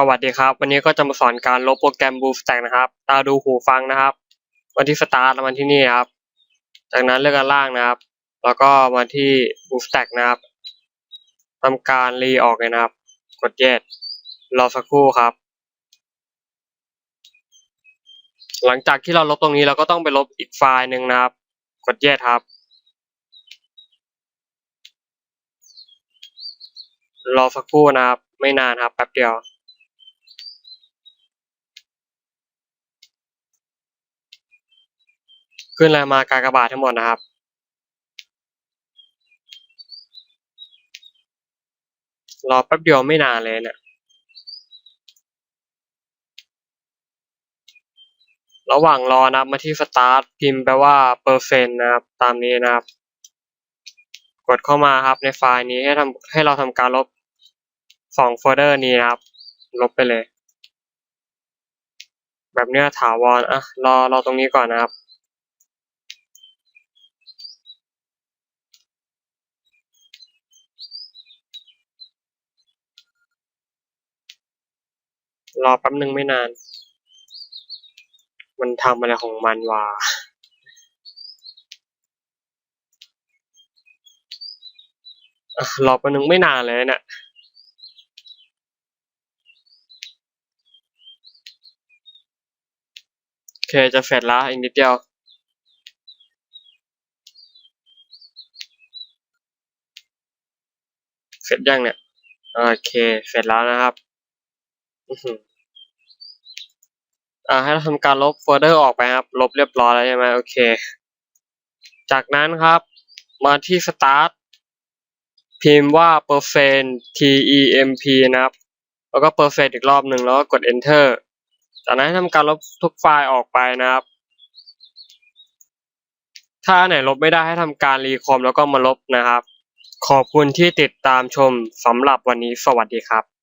สวัสดีครับ วันนี้ก็จะมาสอนการลบโปรแกรม BlueStack นะครับ ตาดูหูฟังนะครับมาที่ Start แล้วมาที่นี่ครับ จากนั้นเลือกอันล่างนะครับ แล้วก็มาที่ BlueStack นะครับทำการรีออกเลยนะครับ กด Yes รอสักครู่ครับ หลังจากที่เราลบตรงนี้เราก็ต้องไปลบอีกไฟล์หนึ่งนะครับ กด Yes ครับ รอสักครู่นะครับ ไม่นานครับแป๊บเดียว ขึ้นอะไรมากากบาททั้งหมดนะครับ รอแป๊บเดียวไม่นานเลยเนี่ยระหว่างรอนะมาที่ start พิมพ์แปลว่าเปอร์เซ็นต์นะครับ ตามนี้นะครับ กดเข้ามาครับในไฟล์นี้ให้ทำให้เราทำการลบสองโฟลเดอร์นี้นะครับ ลบไปเลย แบบเนี้ยถาวรอะรอรอตรงนี้ก่อนนะครับ รอแป๊บหนึ่งไม่นาน มันทำอะไรของมันวะรอแป๊บหนึ่งไม่นานเลยเนี่ยโอเคจะเสร็จแล้วอีกนิดเดียวเสร็จยังเนี่ย โอเค เสร็จแล้วนะครับ อ่าให้เราทำการลบโฟลเดอร์ออกไปครับ ลบเรียบร้อยแล้วใช่ไหมโอเค จากนั้นครับ มาที่ start พิมพ์ว่า percent t e m p นะครับ แล้วก็ percent อีกรอบหนึ่งแล้วก็กด enter จากนั้นให้ทำการลบทุกไฟล์ออกไปนะครับ ถ้าไหนลบไม่ได้ให้ทำการรีคอมแล้วก็มาลบนะครับ ขอบคุณที่ติดตามชมสำหรับวันนี้สวัสดีครับ